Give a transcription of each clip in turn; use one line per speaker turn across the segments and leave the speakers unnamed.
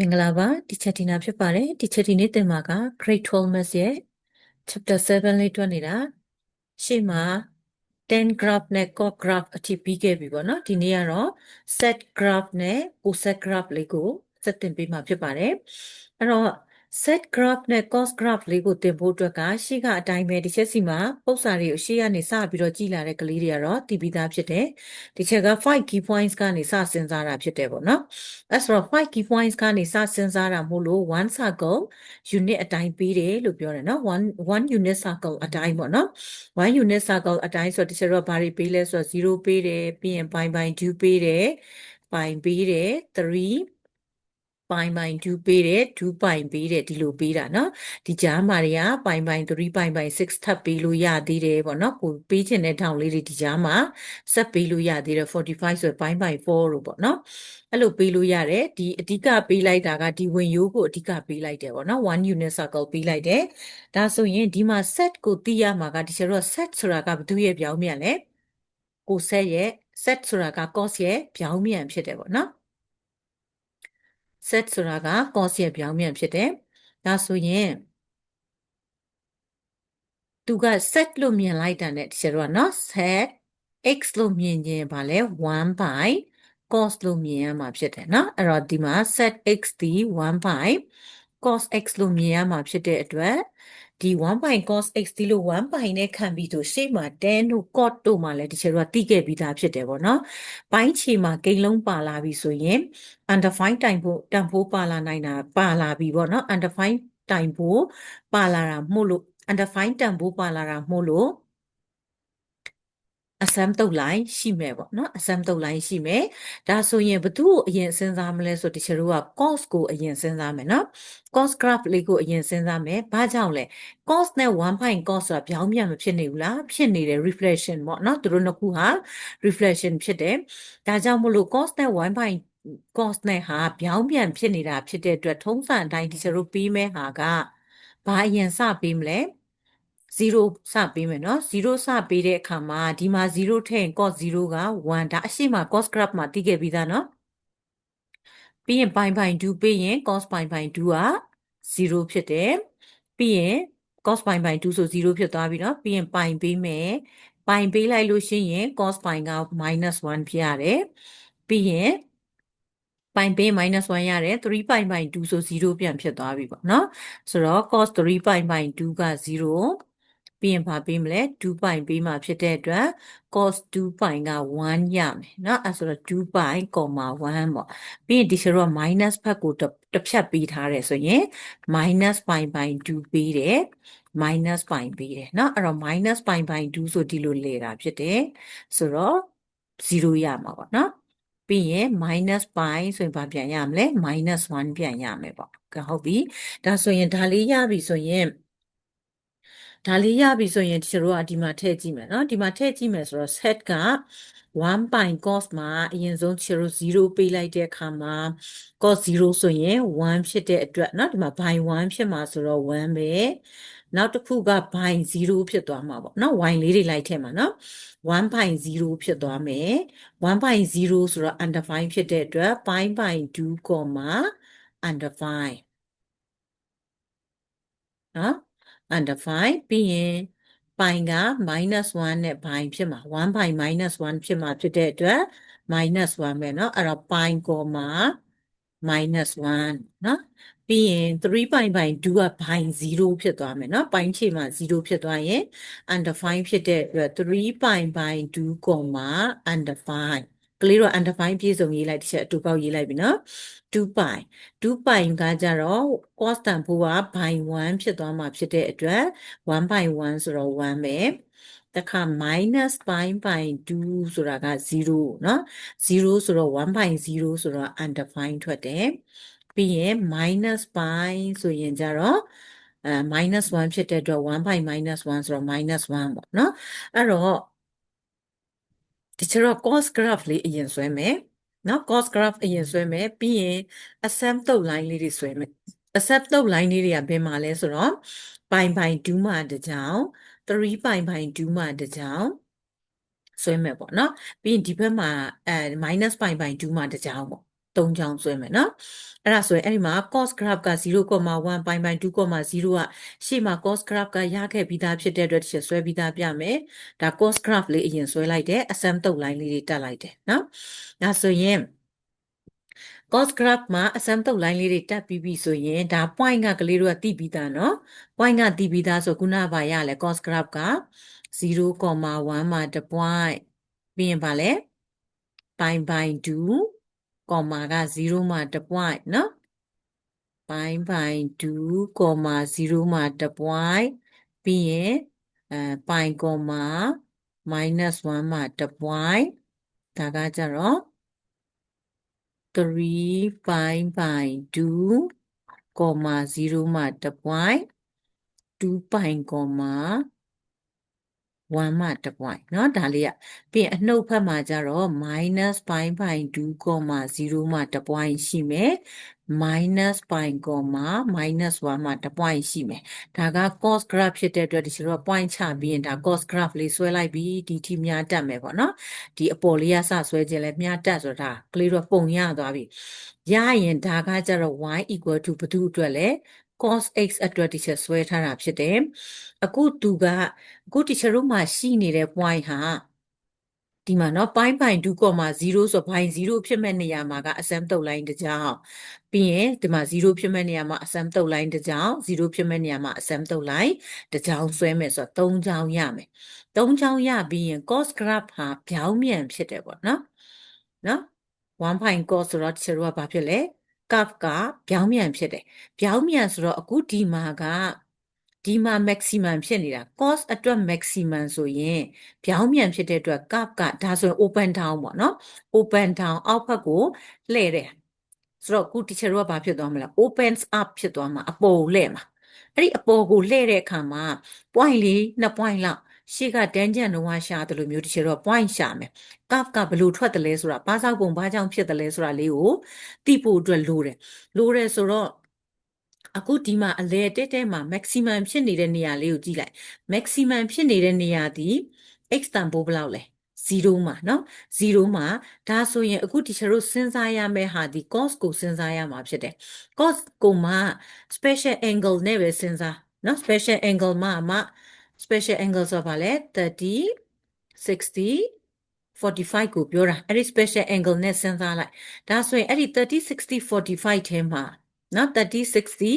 မင်္ဂလာပါဒီချက်တီနာဖြစ်ပါတယ်ဒီချက်တီနေ့တင်မှာက grade 12 maths ရဲ့ chapter 7လေးတွက်နေတာရှေ့မှာ10 graph နဲ့ chord graph အထိပြီးခဲ့ပြီပေါ့နော်ဒီနေ့ကတော့ set graph နဲ့ coset graph လေးကိုစတင်ပေးမှာဖြစ်ပါတယ်အဲ့တော့ set graph နဲ့ cos graph လေးကိုတင်ဖို့အတွက်ကရှေ့ကအတိုင်းပဲဒီချက်စီမှာပုံစံတွေကိုရှေ့ကနေစပြီးတော့ကြည့်လာတဲ့ကလေးတွေကတော့တည်ပြီးသားဖြစ်တယ်ဒီချက်က5 key points ကနေစစဉ်းစားတာဖြစ်တယ်ပေါ့နော်အဲ့ဆိုတော့5 key points ကနေစစဉ်းစားတာမို့လို့1 circle unit အတိုင်းပေးတယ်လို့ပြောတယ်နော်1 1 unit circle အတိုင်းပေါ့နော်1 unit circle အတိုင်းဆိုတော့ဒီချက်တော့ဘာတွေပေးလဲဆိုတော့0ပေးတယ်ပြီးရင် pi by 2ပေးတယ် pi ပေးတယ်3 ပိုင်ပိုင်2ပေးတယ်2ပိုင်ပေးတယ်ဒီလိုပေးတာเนาะဒီကြားမှာတွေကပိုင်ပိုင်3ပိုင်ပိုင်6ထပ်ပေးလို့ရသေးတယ်ပေါ့เนาะကိုပေးချင်တဲ့ထောင်လေးတွေဒီကြားမှာဆက်ပေးလို့ရသေးတယ်45ဆိုပိုင်ပိုင်4လို့ပေါ့เนาะအဲ့လိုပေးလို့ရတယ်ဒီအဓိကပေးလိုက်တာကဒီဝင်ရိုးကိုအဓိကပေးလိုက်တယ်ပေါ့เนาะ1 unit circle ပေးလိုက်တယ်ဒါဆိုရင်ဒီမှာ set ကိုသိရမှာကဒီကျတော့ set ဆိုတာကဘယ်သူရဲ့ပြောင်းပြန်လဲကို set ရဲ့ set ဆိုတာက cos ရဲ့ပြောင်းပြန်ဖြစ်တယ်ပေါ့เนาะ set ဆိုတာက cos ရဲ့ပြောင်းပြန်ဖြစ်တယ်။ဒါဆိုရင်သူက set လို့မြင်လိုက်တာ ਨੇ တချို့ကနော် set x လို့မြင်ရင်ဗာလဲ1 by cos လို့မြင်ရမှာဖြစ်တယ်နော်အဲ့တော့ဒီမှာ set x ဒီ1 by cos x လို့မြင်ရမှာဖြစ်တဲ့အတွက် ဒီ1 by cos x ဒီလို1 by နဲ့ခံပြီးဆိုရှေ့မှာ10တို့ cot တို့မှာလည်းဒီချေတော့တိခဲ့ပြီးသားဖြစ်တယ်ပေါ့နော်။ပိုင်းခြေမှာဂိမ်းလုံးပါလာပြီဆိုရင် undefined တိုင်ဖို့တန်ဖိုးပါလာနိုင်တာပါလာပြီပေါ့နော် undefined တိုင်ဖို့ပါလာတာမှုလို့ undefined တန်ဖိုးပါလာတာမှုလို့ အစမ်းတုတ်လိုက်ရှိမယ်ပေါ့နော်အစမ်းတုတ်လိုက်ရှိမယ်ဒါဆိုရင်ဘသူ့ကိုအရင်စဉ်းစားမလဲဆိုတချို့က cos ကိုအရင်စဉ်းစားမယ်နော် cos graph လေးကိုအရင်စဉ်းစားမယ်ဘာကြောင့်လဲ cos နဲ့1 point cos ဆိုတာပြောင်းပြန်မဖြစ်နေဘူးလားဖြစ်နေတယ် reflection ပေါ့နော်သူတို့နှစ်ခုဟာ reflection ဖြစ်တယ်ဒါကြောင့်မလို့ cos နဲ့1 point cos နဲ့ဟာပြောင်းပြန်ဖြစ်နေတာဖြစ်တဲ့အတွက်ထုံးစံအတိုင်းဒီကျတို့ပြီးမဲ့ဟာကဘာအရင်စပေးမလဲ 0စပေးမယ်နော်0စပေးတဲ့အခါမှာဒီမှာ0ထည့်ရင် cos 0က1ဒါအရှိမ cos graph မှာတည်ခဲ့ပြီးသားနော်ပြီးရင် pi pi 2ပေးရင် cos pi pi 2က0ဖြစ်တယ်ပြီးရင် cos pi pi 2ဆို0ဖြစ်သွားပြီနော်ပြီးရင် pi ပေးမယ် pi ပေးလိုက်လို့ရှိရင် cos pi က -1 ဖြစ်ရတယ်ပြီးရင်ပိုင်ပေး -1 ရတယ်3ပိုင်ပိုင်2ဆို0ပြန်ဖြစ်သွားပြီပေါ့နော်ဆိုတော့ cos 3ပိုင်ပိုင်2က0 ပြီးရင်ဘာပေးမလဲ2ပိုင်ပေးမှာဖြစ်တဲ့အတွက် cos 2ပိုင်က1ရမယ်เนาะအဲဆိုတော့2ပိုင် 1ပေါ့ပြီးရင်ဒီကျတော့ minus ဘက်ကိုတစ်ဖြတ်ပေးထားတယ်ဆိုရင် minus ပိုင်ပိုင်2ပေးတယ် minus ပိုင်ပေးတယ်เนาะအဲ့တော့ minus ပိုင်ပိုင်2ဆိုဒီလိုလေတာဖြစ်တယ်ဆိုတော့0ရမှာပေါ့เนาะပြီးရင် minus pi ဆိုရင်ဘာပြန်ရမလဲ minus 1ပြန်ရမယ်ပေါ့ကဲဟုတ်ပြီဒါဆိုရင်ဒါလေးရပြီဆိုရင် ဒါလေးရပြီဆိုရင်ကျွန်တော်တို့ကဒီမှာထည့်ကြည့်မယ်နော်ဒီမှာထည့်ကြည့်မယ်ဆိုတော့ set က1 pi cos မှာအရင်ဆုံးကျွန်တော်0ပေးလိုက်တဲ့အခါမှာ cos 0ဆိုရင်1ဖြစ်တဲ့အတွက်เนาะဒီမှာ by 1ဖြစ်မှာဆိုတော့1ပဲနောက်တစ်ခုက by 0ဖြစ်သွားမှာပေါ့เนาะ y လေးတွေလိုက်ထည့်မှာเนาะ1 by 0ဖြစ်သွားမယ်1 by 0ဆိုတော့ undefined ဖြစ်တဲ့အတွက် pi by 2, undefined နော် undefined ပြီးရင်ပိုင်းက -1 နဲ့ပိုင်းဖြစ်မှာ1ပိုင်း -1 ဖြစ်မှာဖြစ်တဲ့အတွက် -1 ပဲเนาะအဲ့တော့ပိုင်းကောမှာ -1နော်ပြီးရင်3ပိုင်းပိုင်း2ကပိုင်း0ဖြစ်သွားမယ်เนาะပိုင်းခြေမှာ0ဖြစ်သွားရင် undefined ဖြစ်တဲ့အတွက်3ပိုင်းပိုင်း2ကောမှာ undefined ကလေးတော့ undefined ပြည့်စုံရေးလိုက်တစ်ချက်အတူပေါက်ရေးလိုက်ပြီနော်2 pi 2 pi ကကြတော့ cos တန်ဖိုးက by 1ဖြစ်သွားမှာဖြစ်တဲ့အတွက်1 by 1ဆိုတော့1ပဲတခါ minus pi by 2ဆိုတာက0เนาะ0ဆိုတော့1 by 0ဆိုတော့ undefined ထွက်တယ်ပြီးရင် minus pi ဆိုရင်ကြတော့အဲ minus 1ဖြစ်တဲ့အတွက်1 by minus 1ဆိုတော့ minus 1ပေါ့เนาะအဲ့တော့ ဒီကျတော့ cos graph လေးအရင်ဆွဲမယ်နော် cos graph အရင်ဆွဲမယ်ပြီးရင် asymptote line လေးတွေဆွဲမယ် asymptote line လေးတွေကဘယ်မှာလဲဆိုတော့ပိုင်ပိုင်2မှာတစ်ကြောင်3ပိုင်ပိုင်2မှာတစ်ကြောင်ဆွဲမယ်ပေါ့နော်ပြီးရင်ဒီဘက်မှာအဲ minus ပိုင်ပိုင်2မှာတစ်ကြောင်ပေါ့ 3ချောင်းဆွဲမယ်နော်အဲ့ဒါဆိုရင်အဲ့ဒီမှာ cos graph က0.1 pi by 2.0ကရှေ့မှာ cos graph ကရခဲ့ပြီးသားဖြစ်တဲ့အတွက်တစ်ချက်ဆွဲပြီးသားပြမယ်ဒါ cos graph လေးအရင်ဆွဲလိုက်တယ်အစမ်းတုပ်လိုင်းလေးတွေတက်လိုက်တယ်နော်ဒါဆိုရင် cos graph မှာအစမ်းတုပ်လိုင်းလေးတွေတက်ပြီးပြီဆိုရင်ဒါ point ကကလေးတို့ကတိပြီးသားနော် point ကတိပြီးသားဆိုခုနကဘာရလဲ cos graph က0.1မှာ1 point ပြီးရင်ဗာလဲ pi by 2 comma က0မှာ1 point နော် pi by 2 comma 0မှာ1 point ပြီးရင်အဲ pi comma minus 1မှာ1 point ဒါကကြတော့3 pi by 2 comma 0မှာ1 point 2 pi comma 1မှ1 point เนาะဒါလေးอ่ะပြီးရင်အနှုတ်ဖက်မှာကျတော့ minus pi by 2, 0မှ1 point ရှိမယ် minus pi, minus 1မှ1 point ရှိမယ်ဒါက cos graph ဖြစ်တဲ့အတွက်ဒီလိုတော့ point ချပြီးရင်ဒါ cos graph လေးဆွဲလိုက်ပြီးဒီထိမြားတက်မယ်ပေါ့နော်ဒီအပေါ်လေးကစဆွဲခြင်းလဲမြားတက်ဆိုတာကလေးတော့ပုံရသွားပြီရရင်ဒါကကျတော့ y equal to ဘယ်သူအတွက်လဲ cos x အတွက်ဒီချက်ဆွဲထားတာဖြစ်တယ်အခုသူကအခုတီချာတို့မှာရှိနေတဲ့ point ဟာဒီမှာเนาะပိုင်းပိုင်း2.0ဆိုဘိုင်0ဖြစ်မဲ့နေရာမှာကအစမ်းတုပ်လိုင်းတစ်ကြောင်ပြီးရင်ဒီမှာ0ဖြစ်မဲ့နေရာမှာအစမ်းတုပ်လိုင်းတစ်ကြောင်0ဖြစ်မဲ့နေရာမှာအစမ်းတုပ်လိုင်းတစ်ကြောင်ဆွဲမယ်ဆိုတော့3ကြောင်ရမယ်3ကြောင်ရပြီးရင် cos graph ဟာပြောင်းမြန်ဖြစ်တယ်ပေါ့နော်နော်1 point cos ဆိုတော့တီချာတို့ကဘာဖြစ်လဲ curve ကပြောင်းမြန်ဖြစ်တယ်ပြောင်းမြန်ဆိုတော့အခုဒီမှာကဒီမှာ maximum ဖြစ်နေတာ cos အတွက် maximum ဆိုရင်ပြောင်းမြန်ဖြစ်တဲ့အတွက် curve ကဒါဆိုရင် open down ပေါ့နော် open down အောက်ဘက်ကိုလှည့်တယ်ဆိုတော့အခု teacher တို့ကဘာဖြစ်သွားမလဲ opens up ဖြစ်သွားမှာအပေါ်ကိုလှည့်မှာအဲ့ဒီအပေါ်ကိုလှည့်တဲ့အခါမှာ point လေး2 point လောက် ရှေ့က tangent တော့ရှာတယ်လို့မျိုးတချို့တော့ point ရှာမယ် curve ကဘယ်လိုထွက်တယ်လဲဆိုတာဘာကြောင့်ပုံဘာကြောင့်ဖြစ်တယ်လဲဆိုတာလေးကိုသိဖို့အတွက်လိုတယ်လိုတယ်ဆိုတော့အခုဒီမှာအလဲတက်တက်မှာ maximum ဖြစ်နေတဲ့နေရာလေးကိုကြည့်လိုက် maximum ဖြစ်နေတဲ့နေရာဒီ x တန်ဖိုးဘယ်လောက်လဲ0မှာเนาะ0မှာဒါဆိုရင်အခုဒီချာတို့စဉ်းစားရမယ့်ဟာဒီ cos ကိုစဉ်းစားရမှာဖြစ်တယ် cos ကိုမှ special angle နဲ့ပဲစဉ်းစားเนาะ special angle မှာမှ special angle ဆိုတာဘာလဲ30 60 45ကိုပြောတာအဲ့ဒီ special angle နဲ့စဉ်းစားလိုက်ဒါဆိုရင်အဲ့ဒီ30 60 45ထဲမှာနော်30 60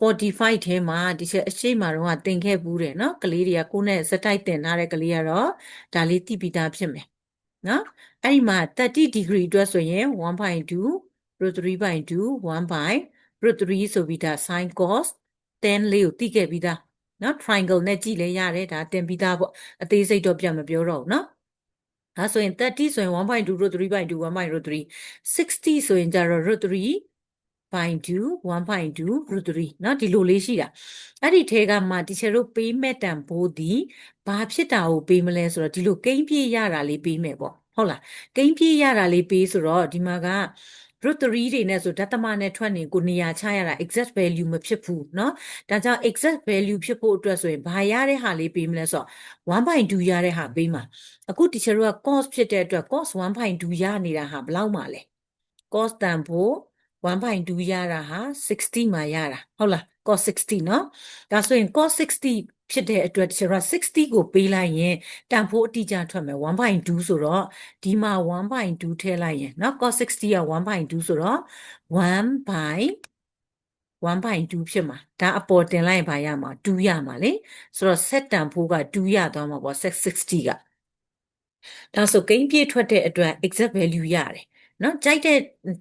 45ထဲမှာဒီချက်အရှိမတော့ကတင်ခဲ့ဘူးတယ်နော်ကလေးတွေကကိုယ်နဲ့စတိုက်တင်ထားတဲ့ကလေးကတော့ဒါလေးတိပိတာဖြစ်မယ်နော်အဲ့ဒီမှာ30 degree အတွက်ဆိုရင်1.2 root 3/2 1 by root 3ဆိုပြီးဒါ sin cos 10လေးကိုတိခဲ့ပြီးသား နော် triangle နဲ့ကြည့်လဲရတယ်ဒါတင်ပြီးသားပေါ့အသေးစိတ်တော့ပြန်မပြောတော့ဘူးနော်ဒါဆိုရင်30ဆိုရင်1.2 root 3/2 1 root 3 60ဆိုရင်ကြတော့ root 3 0.2 1.2 root 3เนาะဒီလိုလေးရှိတာအဲ့ဒီထဲကမှတီချာတို့ပေးမဲ့တန်ဖိုးဒီဘာဖြစ်တာကိုပေးမလဲဆိုတော့ဒီလိုကိန်းပြည့်ရတာလေးပေးမယ်ပေါ့ဟုတ်လားကိန်းပြည့်ရတာလေးပေးဆိုတော့ဒီမှာက root 3တွေနဲ့ဆိုဓာတ်တမနဲ့ထွက်နေကိုနေရာချရတာ exact value မဖြစ်ဘူးเนาะဒါကြောင့် exact value ဖြစ်ဖို့အတွက်ဆိုရင်ဘာရတဲ့ဟာလေးပေးမလဲဆိုတော့1.2ရတဲ့ဟာပေးမှာအခု teacher တို့က cos ဖြစ်တဲ့အတွက် cos 1.2ရနေတာဟာဘယ်လောက်မှလဲ cos တန်ဖို့1.2ရတာဟာ60မှာရတာဟုတ်လား cos 60เนาะဒါဆိုရင် cos 60 ဖြစ်တဲ့အတွက်ကျွန်တော်60ကိုပေးလိုက်ရင်တန်ဖိုးအတိအကျထွက်မယ်1.2ဆိုတော့ဒီမှာ1.2ထည့်လိုက်ရင်เนาะ cos 60က1.2ဆိုတော့1 by 1.2ဖြစ်မှာဒါအပေါ်တင်လိုက်ရင်ဘာရမှာ2ရမှာလေဆိုတော့ set တန်ဖိုးက2ရသွားမှာပေါ့ set 60ကဒါဆိုကိန်းပြည့်ထွက်တဲ့အတွက် exact value ရတယ် နော်ကြိုက်တဲ့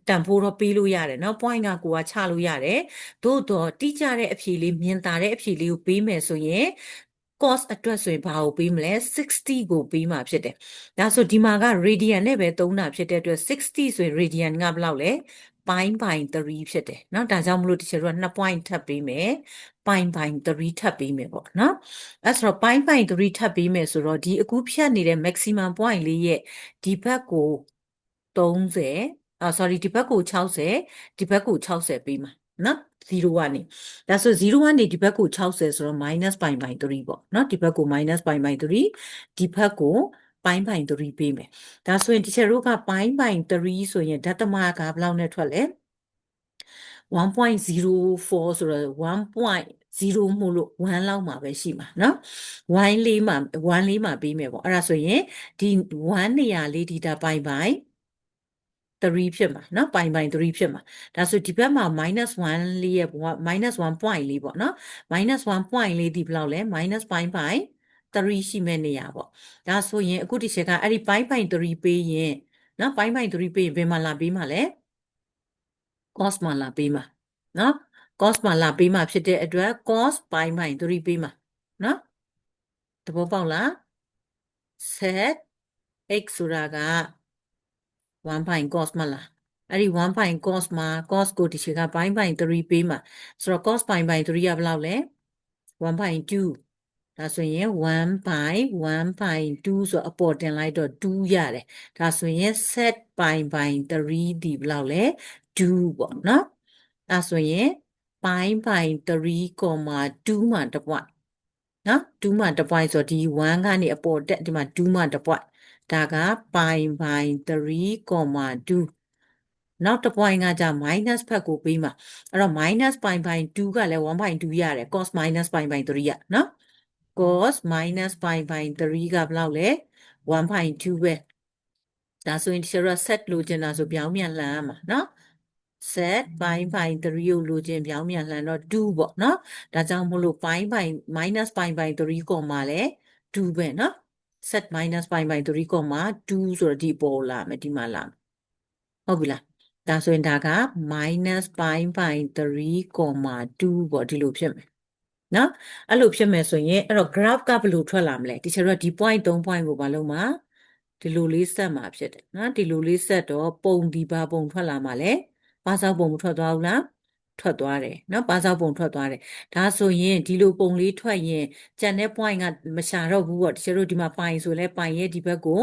တန်ဖိုးတော့ပေးလို့ရတယ်နော် point ကကိုကချလို့ရတယ်သို့တော့တိကျတဲ့အဖြေလေးမြင်သာတဲ့အဖြေလေးကိုပေးမယ်ဆိုရင် cos အတွက်ဆိုရင်ဘာကိုပေးမလဲ60ကိုပေးမှာဖြစ်တယ်ဒါဆိုဒီမှာက radian နဲ့ပဲသုံးတာဖြစ်တဲ့အတွက်60ဆိုရင် radian ကဘယ်လောက်လဲပိုင်းပိုင်း3ဖြစ်တယ်เนาะဒါကြောင့်မလို့တချို့က2 point ထပ်ပေးမယ်ပိုင်းပိုင်း3ထပ်ပေးမယ်ပေါ့เนาะအဲဆိုတော့ပိုင်းပိုင်း3ထပ်ပေးမယ်ဆိုတော့ဒီအခုဖြတ်နေတဲ့ maximum point လေးရဲ့ဒီဘက်ကို 30အာ sorry ဒီဘက်ကို60ဒီဘက်ကို60ပေးမှာနော်0ကနေဒါဆို0ကနေဒီဘက်ကို60ဆိုတော့ minus pi by 3ပေါ့နော်ဒီဘက်ကို minus pi by 3ဒီဘက်ကို ပိုင်းပိုင်း3ပေးမယ်ဒါဆိုရင် teacher တို့ကပိုင်းပိုင်း3ဆိုရင်ဒသမကဘယ်လောက်နဲ့ထွက်လဲ1.04ဆိုတော့1.0မှုလို့1လောက်မှာပဲရှိမှာเนาะ1လေးမှာ1လေးမှာပေးမယ်ပေါ့အဲ့ဒါဆိုရင်ဒီ1နေရာလေးဒီတာပိုင်းပိုင်း 3ဖြစ်မှာเนาะပိုင်းပိုင်း3ဖြစ်မှာဒါဆိုဒီဘက်မှာ -1 လေးရဲ့ -1 point လေးပေါ့เนาะ -1 point လေးဒီဘယ်လောက်လဲပိုင်းပိုင်း3ရှိမဲ့နေရပေါ့ဒါဆိုရင်အခုဒီချက်ကအဲ့ဒီပိုင်းပိုင်း3ပေးရင်เนาะပိုင်းပိုင်း3ပေးရင်ဘယ်မှာလာပေးမှာလဲ cos မှာလာပေးမှာเนาะ cos မှာလာပေးမှာဖြစ်တဲ့အတွက် cos ပိုင်းပိုင်း3ပေးမှာเนาะသဘောပေါက်လား set x ဆိုတာက 1ပိုင်း cos မလားအဲ့ဒီ1ပိုင်း cos မှာ cos ကိုဒီချက်ကပိုင်းပိုင်း3ပေးမှာဆိုတော့ cos ပိုင်းပိုင်း3ကဘယ်လောက်လဲ1ပိုင်း2ဒါဆိုရင်1 by 1 by 2ဆိုအပေါ်တင်လိုက်တော့2ရတယ်ဒါဆိုရင် set ပိုင်းပိုင်း3ဒီဘယ်လောက်လဲ2ပေါ့နော်ဒါဆိုရင်ပိုင်းပိုင်း3 2မှာတစ်ပွိုင်နော်2မှာတစ်ပွိုင်ဆိုဒီ1ကနေအပေါ်တက်ဒီမှာ2မှာတစ်ပွိုင် ဒါကပိုင်းပိုင်း3 2နောက်တစ် point ကじゃ minus ဖက်ကိုပေးမှာအဲ့တော့ minus ပိုင်းပိုင်း2ကလည်း1.2ရတယ် cos minus ပိုင်းပိုင်း3ရနော် cos minus pi by 3ကဘယ်လောက်လဲ1.2ပဲဒါဆိုရင် teacher က set လိုချင်တာဆိုပြောင်းပြန်လှန်ရမှာเนาะ set pi by 3ကိုလိုချင်ပြောင်းပြန်လှန်တော့2ပေါ့เนาะဒါကြောင့်မို့လို့ pi by minus pi by 3ကောမှာလဲ2ပဲเนาะ set minus pi by 3ကောမှာ2ဆိုတော့ဒီပေါ်လာမယ်ဒီမှာလာဟုတ်ပြီလားဒါဆိုရင်ဒါက minus pi by 3 2ပေါ့ဒီလိုဖြစ်မယ်နော်အဲ့လိုဖြစ်မယ်ဆိုရင်အဲ့တော့ graph ကဘယ်လိုထွက်လာမလဲတချို့ကဒီ point 3 point ကိုဘာလို့မှာဒီလိုလေးဆက်မှာဖြစ်တယ်နော်ဒီလိုလေးဆက်တော့ပုံဒီပါပုံထွက်လာမှာလဲပါစောက်ပုံမထွက်သွားဘူးလား ထွက်သွားတယ်နော်ပါစောက်ပုံထွက်သွားတယ်ဒါဆိုရင်ဒီလိုပုံလေးထွက်ရင်ကြံတဲ့ point ကမရှာတော့ဘူးပေါ့တချို့တို့ဒီမှာပိုင်ဆိုလဲပိုင်ရဲ့ဒီဘက်ကို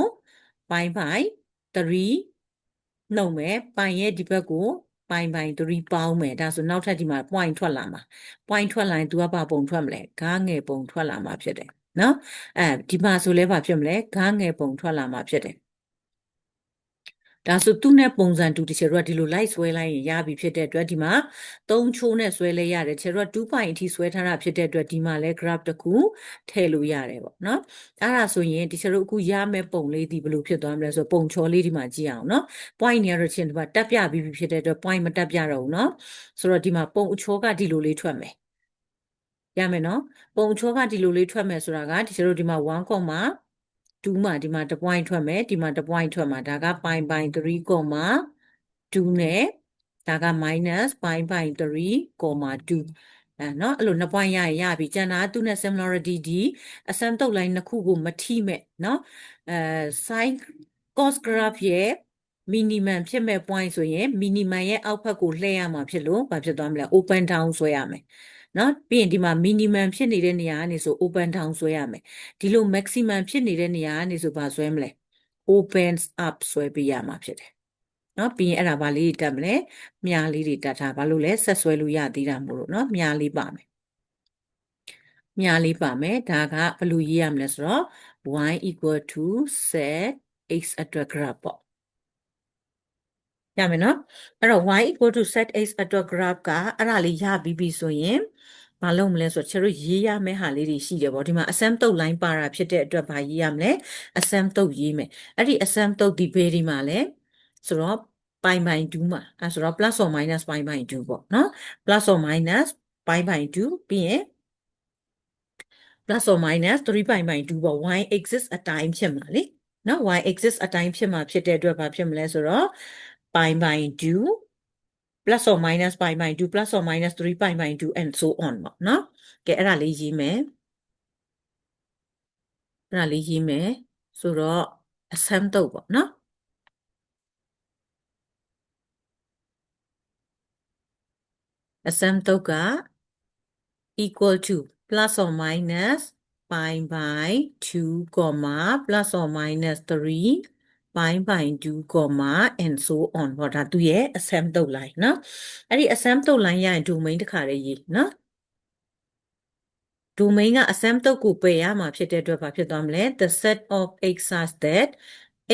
ပိုင်ပိုင်3နှုတ်မယ်ပိုင်ရဲ့ဒီဘက်ကိုပိုင်ပိုင်3ပေါင်းမယ်ဒါဆိုနောက်ထပ်ဒီမှာ point ထွက်လာမှာ point ထွက်လာရင် तू ကဘာပုံထွက်မလဲဂါးငယ်ပုံထွက်လာမှာဖြစ်တယ်နော်အဲဒီမှာဆိုလဲဘာဖြစ်မလဲဂါးငယ်ပုံထွက်လာမှာဖြစ်တယ် ဒါဆိုသူ့နဲ့ပုံစံတူတချေတို့ကဒီလို light ဆွဲလိုက်ရင်ရပြီဖြစ်တဲ့အတွက်ဒီမှာ3ချိုးနဲ့ဆွဲလဲရတယ်တချေတို့က2ပိုင်းအထိဆွဲထားတာဖြစ်တဲ့အတွက်ဒီမှာလဲ graph တစ်ခုထည့်လို့ရတယ်ပေါ့နော်အဲ့ဒါဆိုရင်တချေတို့အခုရမယ့်ပုံလေးဒီဘယ်လိုဖြစ်သွားမလဲဆိုပုံချော်လေးဒီမှာကြည့်အောင်နော် point နေရတော့ချင်းဒီမှာတက်ပြပြီးပြီဖြစ်တဲ့အတွက် point မတက်ပြတော့ဘူးနော်ဆိုတော့ဒီမှာပုံအချောကဒီလိုလေးထွက်မယ်ရမယ်နော်ပုံအချောကဒီလိုလေးထွက်မယ်ဆိုတာကတချေတို့ဒီမှာ1 2မှာဒီမှာ1 point ထွက်မယ်ဒီမှာ1 point ထွက်မှာဒါက pi pi 3 comma 2နဲ့ဒါက minus pi pi 3 comma 2အဲเนาะအဲ့လို2 point ရရင်ရပြီကျန်တာသူနဲ့ similarity ဒီအစမ်းတုတ်လိုင်းနှစ်ခုကိုမထိမဲ့เนาะအဲ sin cos graph ရဲ့ minimum ဖြစ်မဲ့ point ဆိုရင် minimum ရဲ့အောက်ဘက်ကိုလှည့်ရမှာဖြစ်လို့ဘာဖြစ်သွားမလဲ open down ဆွဲရမယ် နော်ပြီးရင်ဒီမှာ minimum ဖြစ်နေတဲ့နေရာကနေဆို open down ဆွဲရမယ်ဒီလို maximum ဖြစ်နေတဲ့နေရာကနေဆိုဘာဆွဲမလဲ opens up ဆွဲပေးရမှာဖြစ်တယ်နော်ပြီးရင်အဲ့ဒါဘာလေးတက်မလဲမြားလေးတွေတက်ထားဘာလို့လဲဆက်ဆွဲလို့ရသေးတာမို့လို့နော်မြားလေးပါမယ်မြားလေးပါမယ်ဒါကဘယ်လိုရေးရမလဲဆိုတော့ y equal to set x attractor graph ပေါ့ ရမယ်နော်အဲ့တော့ y equal to set x attractor graph ကအဲ့ဒါလေးရပြီးပြီဆိုရင်မလုပ်မလဲဆိုတော့ကျတို့ရေးရမယ့်ဟာလေးတွေရှိတယ်ပေါ့ဒီမှာ assam တုတ် line ပါတာဖြစ်တဲ့အတွက်ဘာရေးရမလဲ assam တုတ်ရေးမယ်အဲ့ဒီ assam တုတ်ဒီဘေးဒီမှာလဲဆိုတော့ပိုင်ပိုင်2မှာအဲဆိုတော့ plus or minus ပိုင်ပိုင်2ပေါ့နော် plus or minus ပိုင်ပိုင်2ပြီးရင် plus or minus 3ပိုင်ပိုင်2ပေါ့ y axis အတိုင်းဖြစ်မှာလေနော် y axis အတိုင်းဖြစ်မှာဖြစ်တဲ့အတွက်ဘာဖြစ်မလဲဆိုတော့ ပိုင်ပိုင်2 plus or minus pi by 2 plus or minus 3 pi by 2 and so on ပေါ့နော်ကဲအဲ့ဒါလေးရေးမယ်အဲ့ဒါလေးရေးမယ်ဆိုတော့ assam တော့ပေါ့နော် assam တော့က equal to plus or minus pi by 2 comma plus or minus 3 ပိုင်းပိုင်းဒူးကောမာ and so on ဟောဒါသူရဲ့ assembly တုတ်လိုင်းနော်အဲ့ဒီ assembly တုတ်လိုင်းရရင် domain တစ်ခါလေးရေးနော် domain က assembly တုတ်ကိုပယ်ရမှာဖြစ်တဲ့အတွက်ဘာဖြစ်သွားမလဲ the set of x such that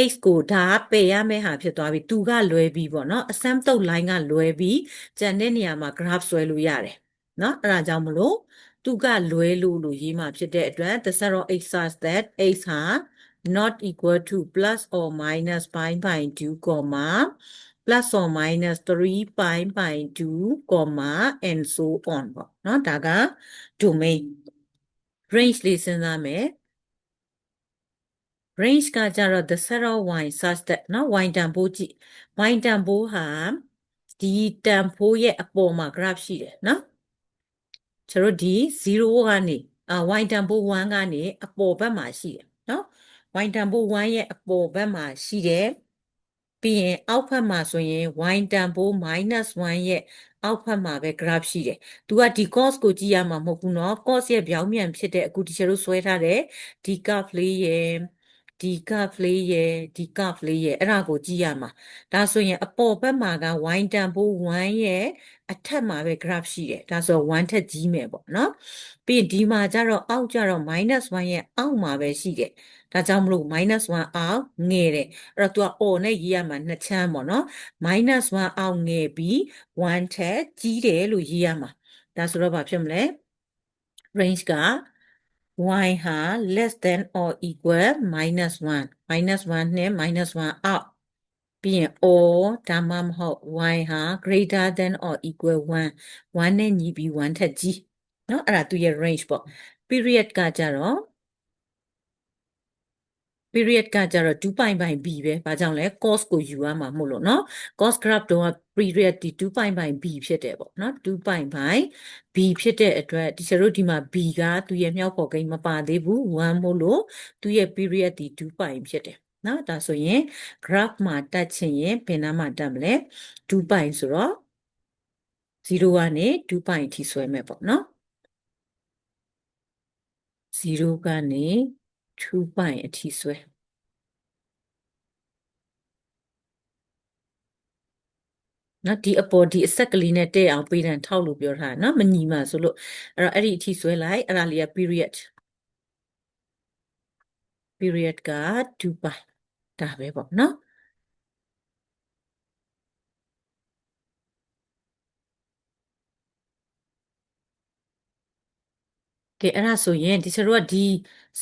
x ကိုဒါပယ်ရမယ့်ဟာဖြစ်သွားပြီသူကလွဲပြီးပေါ့နော် assembly တုတ်လိုင်းကလွဲပြီးကြံတဲ့နေရာမှာ graph ဆွဲလို့ရတယ်နော်အဲ့ဒါကြောင့်မလို့သူကလွဲလို့လို့ရေးမှာဖြစ်တဲ့အတွက် the set of x such that x ဟာ not equal to plus or minus pi by 2 comma plus or minus 3 pi by 2 comma and so on ပေါ့เนาะဒါက domain range လေးစဉ်းစားမယ် range ကကြတော့ the set of y such that เนาะ y တန်ဖိုးကြည့် y တန်ဖိုးဟာဒီတန်ဖိုးရဲ့အပေါ်မှာ graph ရှိတယ်เนาะကျွန်တော်တို့ဒီ0ကနေအာ y တန်ဖိုး1ကနေအပေါ်ဘက်မှာရှိတယ်เนาะ y တန်ဖိုး1ရဲ့အပေါ်ဘက်မှာရှိတယ်ပြီးရင်အောက်ဘက်မှာဆိုရင် y တန်ဖိုး -1 ရဲ့အောက်ဘက်မှာပဲ graph ရှိတယ်။ तू ကဒီ cos ကိုကြည့်ရမှာမဟုတ်ဘူးเนาะ cos ရဲ့ပြောင်းပြန်ဖြစ်တဲ့အခုတချို့တို့ဆွဲထားတဲ့ဒီ curve လေးရဲ့ ဒီ curve လေးရဲ့ဒီ curve လေးရဲ့အဲ့ဒါကိုကြည့်ရမှာဒါဆိုရင်အပေါ်ဘက်မှာက y တန်ဖိုး1ရဲ့အထက်မှာပဲ graph ရှိတယ်ဒါဆို1ထက်ကြီးမယ်ပေါ့နော်ပြီးရင်ဒီမှာကျတော့အောက်ကျတော့ -1 ရဲ့အောက်မှာပဲရှိတယ်ဒါကြောင့်မလို့ -1 အောက်ငယ်တယ်အဲ့တော့ तू က or နဲ့ရေးရမှာနှစ်ချမ်းပေါ့နော် -1 အောက်ငယ်ပြီး1ထက်ကြီးတယ်လို့ရေးရမှာဒါဆိုတော့ဘာဖြစ်မလဲ range က y ဟာ less than or equal minus 1 minus 1နဲ့ minus 1အောက်ပြီးရင် or ဒါမှမဟုတ် y ဟာ greater than or equal 1 1နဲ့ညီပြီး1ထက်ကြီးเนาะအဲ့ဒါသူရဲ့ range ပေါ့ period ကကြတော့ period ကကြတော့2 pi by b ပဲ။ဘာကြောင့်လဲ cos ကိုယူရမှာမို့လို့เนาะ cos graph တော့ period ဒီ2 pi by b ဖြစ်တယ်ပေါ့เนาะ2 pi by b ဖြစ်တဲ့အတွက်ဒီကျတို့ဒီမှာ b ကသူရဲ့မြောက်ပေါ်ကိန်းမပါသေးဘူး1မို့လို့သူရဲ့ period ဒီ2 pi ဖြစ်တယ်เนาะဒါဆိုရင် graph မှာတက်ချင်ရင်ဘယ်နားမှာတက်မလဲ2 pi ဆိုတော့0ကနေ2 pi အထိဆွဲမယ်ပေါ့เนาะ0ကနေ 2 pi အထိဆွဲနော်ဒီအပေါ်ဒီအဆက်ကလေးနဲ့တဲ့အောင်ပေးတန်ထောက်လို့ပြောထားတာနော်မညီမှဆိုလို့အဲ့တော့အဲ့ဒီအထိဆွဲလိုက်အဲ့ဒါလေးက period period က2 pi ဒါပဲပေါ့နော် ကဲအဲ့ဒါဆိုရင်ဒီကျတို့ကဒီ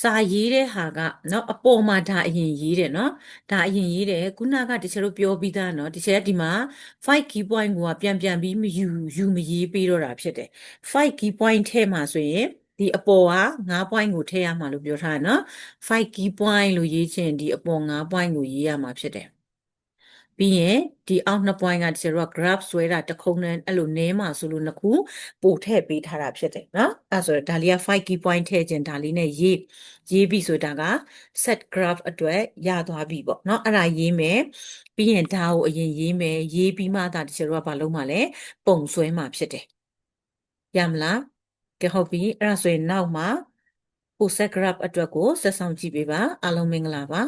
စာရေးတဲ့ဟာကเนาะအပေါ်မှာဒါအရင်ရေးတယ်เนาะဒါအရင်ရေးတယ်ခုနကဒီကျတို့ပြောပြီးသားเนาะဒီကျဒီမှာ5 key point ကိုပြန်ပြန်ပြီးမယူယူမရေးပြီးတော့တာဖြစ်တယ်5 key point ထဲမှာဆိုရင်ဒီအပေါ်က5 point ကိုထည့်ရမှာလို့ပြောထားတယ်เนาะ5 key point လို့ရေးချင်ဒီအပေါ်5 point ကိုရေးရမှာဖြစ်တယ် ပြီးရင်ဒီအောက်နှစ်ပွိုင်းကကျတော့ graph ဆွဲတာတခုံနဲ့အဲ့လိုနည်းမှာဆိုလို့နှစ်ခုပို့ထည့်ပေးထားတာဖြစ်တယ်နော်အဲ့ဆိုဒါလေးက5 key point ထည့်ခြင်းဒါလေးနဲ့ရေးရေးပြီဆိုတာက set graph အတွက်ရသွားပြီပေါ့နော်အဲ့ဒါရေးမယ်ပြီးရင်ဒါကိုအရင်ရေးမယ်ရေးပြီးမှသာတချို့ကဘာလုပ်မှလဲပုံဆွဲမှဖြစ်တယ်ရမလားကဲဟုတ်ပြီအဲ့ဒါဆိုရင်နောက်မှာ set graph အတွက်ကိုဆက်ဆောင်ကြည့်ပေးပါအားလုံးမင်္ဂလာပါ